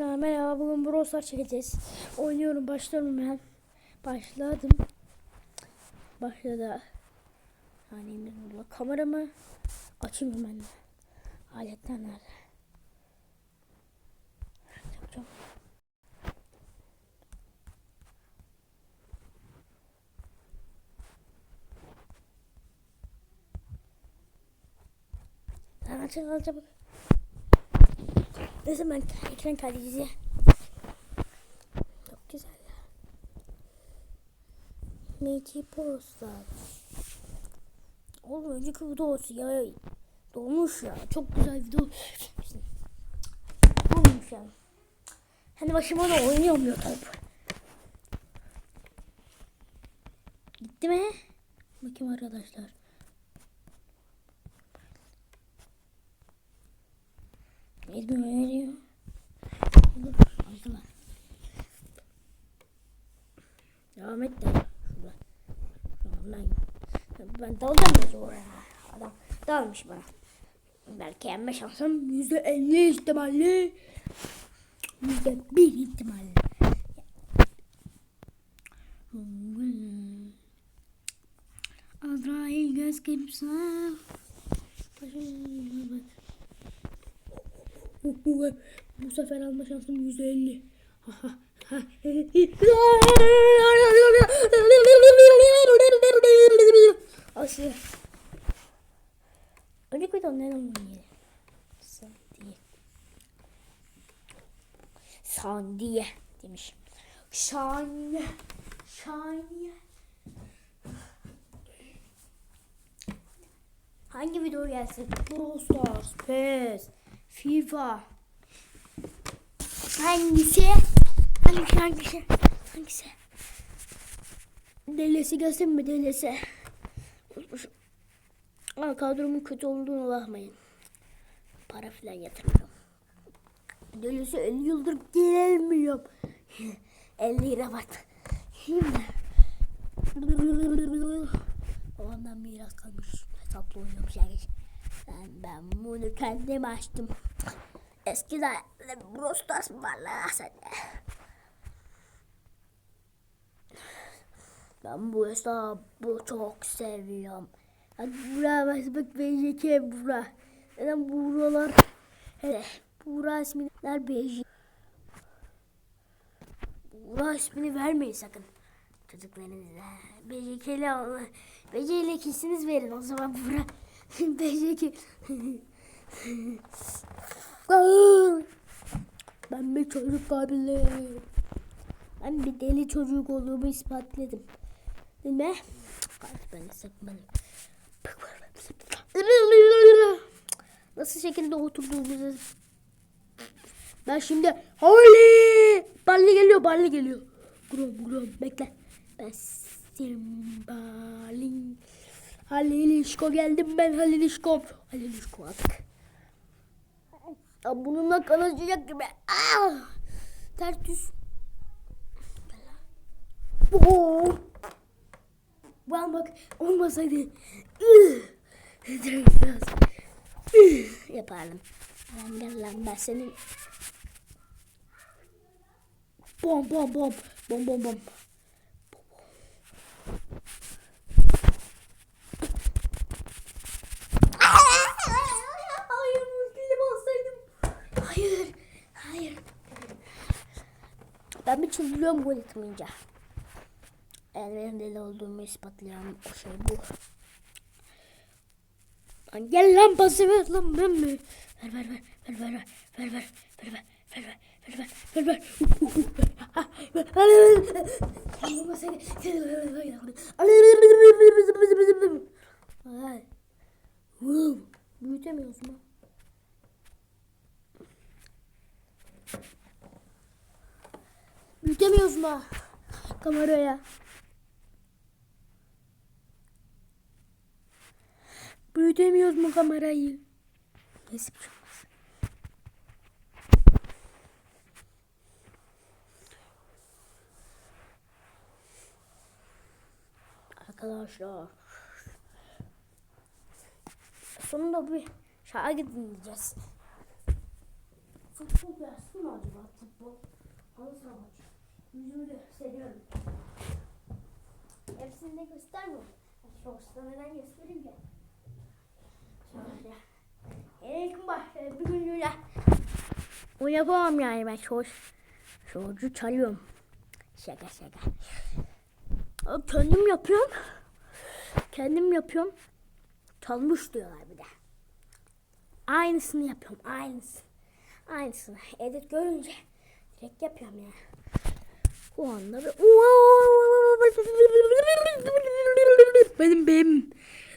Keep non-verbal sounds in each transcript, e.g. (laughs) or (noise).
Ya merhaba bugün Brawl çekeceğiz. Oynuyorum başlıyorum ben. Başladım. Başladı. hani Yani burada kameramı açayım hemen. Aletler nerede? Çok çok. Lan açın lan çabuk. Ne zaman ekran kalitesi? Çok güzel ya. Mickey Postlar. Oğlum önceki video olsun ya. Dolmuş ya. Çok güzel video. Dolmuş ya. Hani başıma da oynayamıyor top. Gitti mi? Bakayım arkadaşlar. İzmir veriyor. Aldılar. Devam et de. Ben dalacağım biraz oraya. Adam dalmış bana. Belki yenme şansım yüzde elli ihtimalle. Yüzde bir ihtimalle. Azrail göz kimse. Başım bu, bu, bu sefer alma şansım 150. Aşırı. Önce koydum ne lan bunu Sandiye. Sandiye demiş. Şaniye. Şaniye. Hangi video gelsin? Brawl Stars. Pes. FIFA. Hangisi? Hangisi hangisi? Hangisi? Delesi gelsin mi delesi? Unutmuşum. Ama kadromun kötü olduğunu bakmayın. Para filan yatırmıyorum. Delesi 50 yıldır gelmiyorum. 50 (laughs) lira var. Şimdi. (laughs) Ondan miras kalmış. Hesaplı oynuyorum. Yani. Ben, ben bunu kendim açtım. Eskiden Brostas varlar sende. Ben bu hesabı çok seviyorum. Hadi buraya Facebook ve JK bura. Neden buralar? Hele bura isminler bej. Bura ismini vermeyin sakın. Çocuklarınıza. BJK'li BJK'li ikisiniz verin o zaman bura. (laughs) Teşekkür. ben bir çocuk kabileyim. Ben bir deli çocuk olduğumu ispatladım. Değil mi? Nasıl şekilde oturduğumuzu ben şimdi Holy! Balli geliyor, balli geliyor. Grom grom bekle. Ben Simbalin. Halil İşko geldim ben Halil İşko. Halil İşko artık. Ya bununla kanacak gibi. Aa! Ters düz. Oh! Oo. Ben bak olmasaydı. Biraz. Yapardım. Lan gel lan ben senin. Bom bom bom. Bom bom bom. Hayır. Hayır. Ben bir çıldırıyorum gol atmayınca. Yani benim deli olduğumu ispatlayan o şey bu. Lan gel lan pası ver lan ben mi? Ver ver ver ver ver ver ver ver ver ver ver ver ver ver ver Büyütemiyoruz mu? Büyütemiyoruz mu? Kameraya. Büyütemiyoruz mu kamerayı? Neyse bir şey olmaz. Arkadaşlar. Sonunda bir şarkı dinleyeceğiz. Futbol gelsin mi acaba? Futbol. Halı saha maçı. Yüzümü gösteriyorum. Hepsini de göstermiyorum. Şorsta neden göstereyim ki? Şöyle. İlk başta bir günlüğüne. O yapamam yani ben şor. Şorcu çalıyorum. Şaka şaka. Kendim yapıyorum. Kendim yapıyorum. Çalmış diyorlar bir de. Aynısını yapıyorum. Aynısını. Aynısını. Edit görünce direkt yapıyorum ya. O. Benim benim.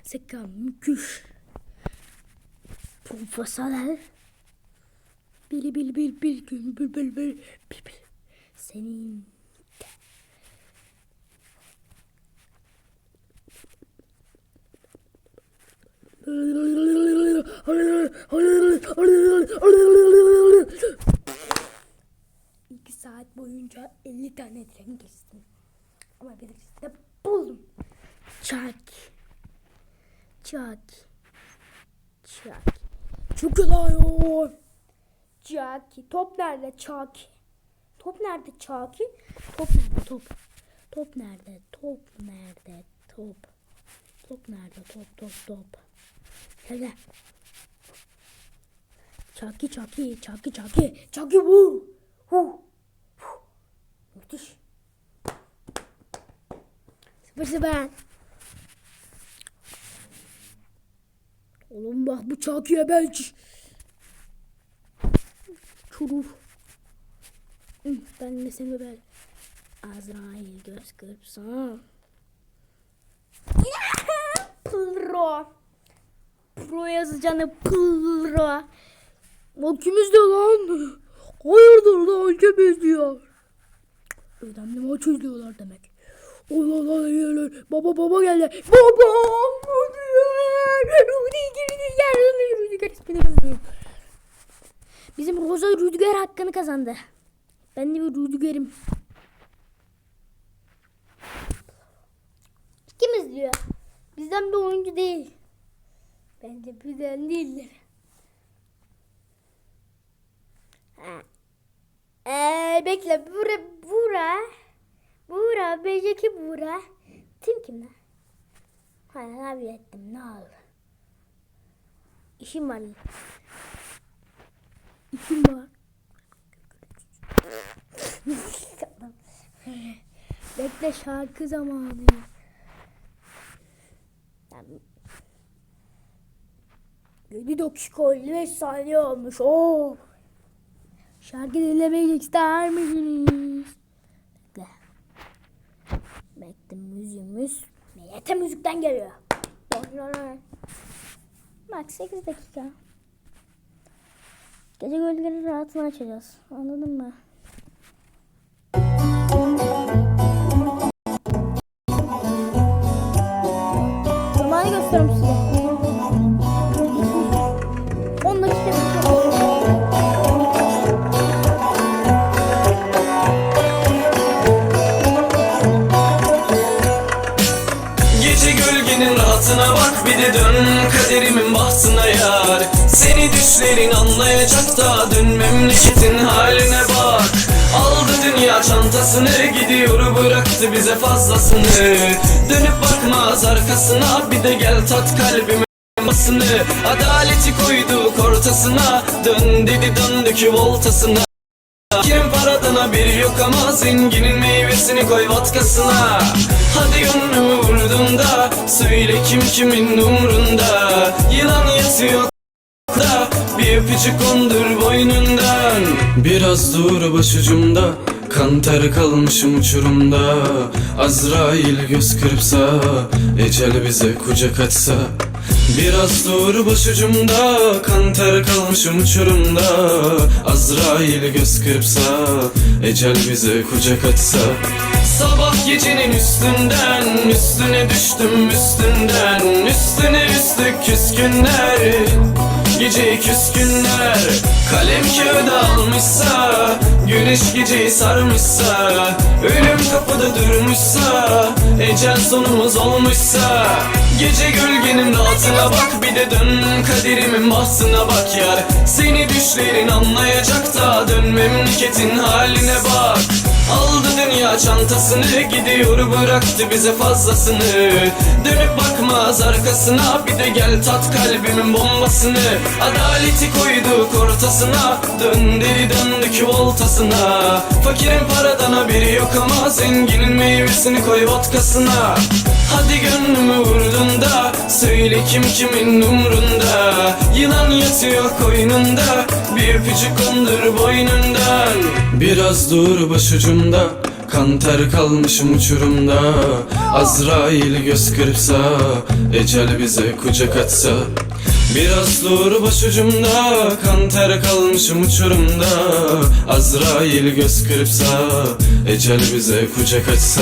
Sekam müküş. Profesyonel. Bil bil bil bil gün bil bil bil bil bil. Senin İki saat boyunca 50 tane tren geçtim. Ama birisini de buldum. Çak. Çak. Çak. Kolay. Çaki. Top nerede? Çaki. Top nerede? Çaki. Top nerede? Top. Top nerede? Top nerede? Top. Top nerede? Top top top. Gel. Çaki çaki çaki çaki çaki vur. Hu. Müthiş. Sıfır sıfır. Oğlum bak bu çakiye belki. Çurur. Hı, Ben de seni böyle Azrail göz kırpsam. (laughs) Pro. Pro yazacağını pro. O kimiz de lan? Hayırdır lan kimiz diyor. Ödemli maç izliyorlar demek. Allah Allah geliyor. Baba baba geldi. Baba. Rüdiger. Rüdiger ismini yazıyorum. Bizim Roza Rüdiger hakkını kazandı. Ben de bir Rüdiger'im. Kim izliyor? Bizden bir oyuncu değil. Bence bizden değildir. Ha. Ee, bekle. Bura, bura. Beceki bura. Tim kim lan? Hayır abi ettim. Ne oldu? İşim var. İşim var. Bekle şarkı zamanı. Yani 7 dakika 55 saniye olmuş. Oo. Şarkı dinlemeyi ister misiniz? Bekle. Bekle müziğimiz. Niyete müzikten geliyor. Bak 8 dakika. Gece gölgenin rahatını açacağız. Anladın mı? Çantasını gidiyor? Bıraktı bize fazlasını. Dönüp bakmaz arkasına. Bir de gel tat kalbime basını. Adaleti koyduk ortasına. Dön dedi döndük voltasına Kirin paradan haberi yok ama zenginin meyvesini koy vatkasına Hadi yönümü vurdun da söyle kim kimin umrunda. Yılan yatıyor da bir öpücük kondur boynundan. Biraz dur başucumda Kan ter kalmışım uçurumda. Azrail göz kırpsa Ecel bize kucak açsa. Biraz dur başucumda Kan ter kalmışım uçurumda. Azrail göz kırpsa Ecel bize kucak açsa. Sabah gecenin üstünden Üstüne düştüm üstünden. Üstüne üstlük küskünler Gece küskünler. Kalem kağıda almışsa Güneş geceyi sarmışsa Ölüm kapıda durmuşsa Ecel sonumuz olmuşsa Gece gölgenin rahatına bak Bir de dön kaderimin bahtına bak yar. Seni düşlerin anlayacak da Dön memleketin haline bak Aldı dünya çantasını Gidiyor bıraktı bize fazlasını. Dönüp bakmaz arkasına Bir de gel tat kalbimin bombasını. Adaleti koyduk ortasına Dön deli döndük voltasına. Fakirin paradan haberi yok ama Zenginin meyvesini koy vodkasına Hadi gönlümü vurdun da Söyle kim kimin umrunda. Yılan yatıyor koynunda Bir öpücük kondur boynundan. Biraz dur başucumda Kan ter kalmışım uçurumda. Azrail göz kırpsa Ecel bize kucak açsa Biraz dur başucumda Kan ter kalmışım uçurumda. Azrail göz kırpsa Ecel bize kucak açsa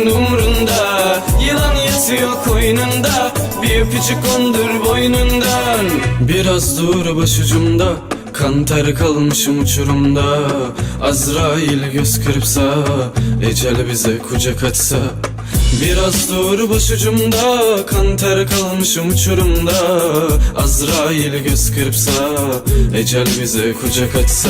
umrunda Yılan yatıyor koynunda Bir öpücük kondur boynundan. Biraz dur başucumda Kan ter kalmışım uçurumda. Azrail göz kırpsa Ecel bize kucak açsa Biraz dur başucumda Kan ter kalmışım uçurumda. Azrail göz kırpsa Ecel bize kucak açsa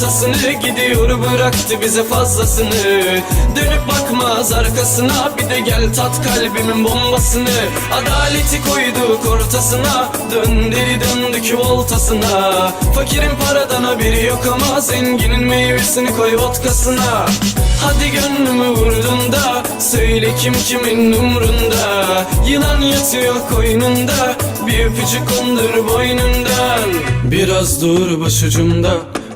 çantasını Gidiyor bıraktı bize fazlasını. Dönüp bakmaz arkasına Bir de gel tat kalbimin bombasını. Adaleti koyduk ortasına Dön deli döndük voltasına. Fakirin paradan haberi yok ama Zenginin meyvesini koy vodkasına. Hadi gönlümü vurdun da Söyle kim kimin umrunda. Yılan yatıyor koynunda Bir öpücük kondur boynundan. Biraz dur başucumda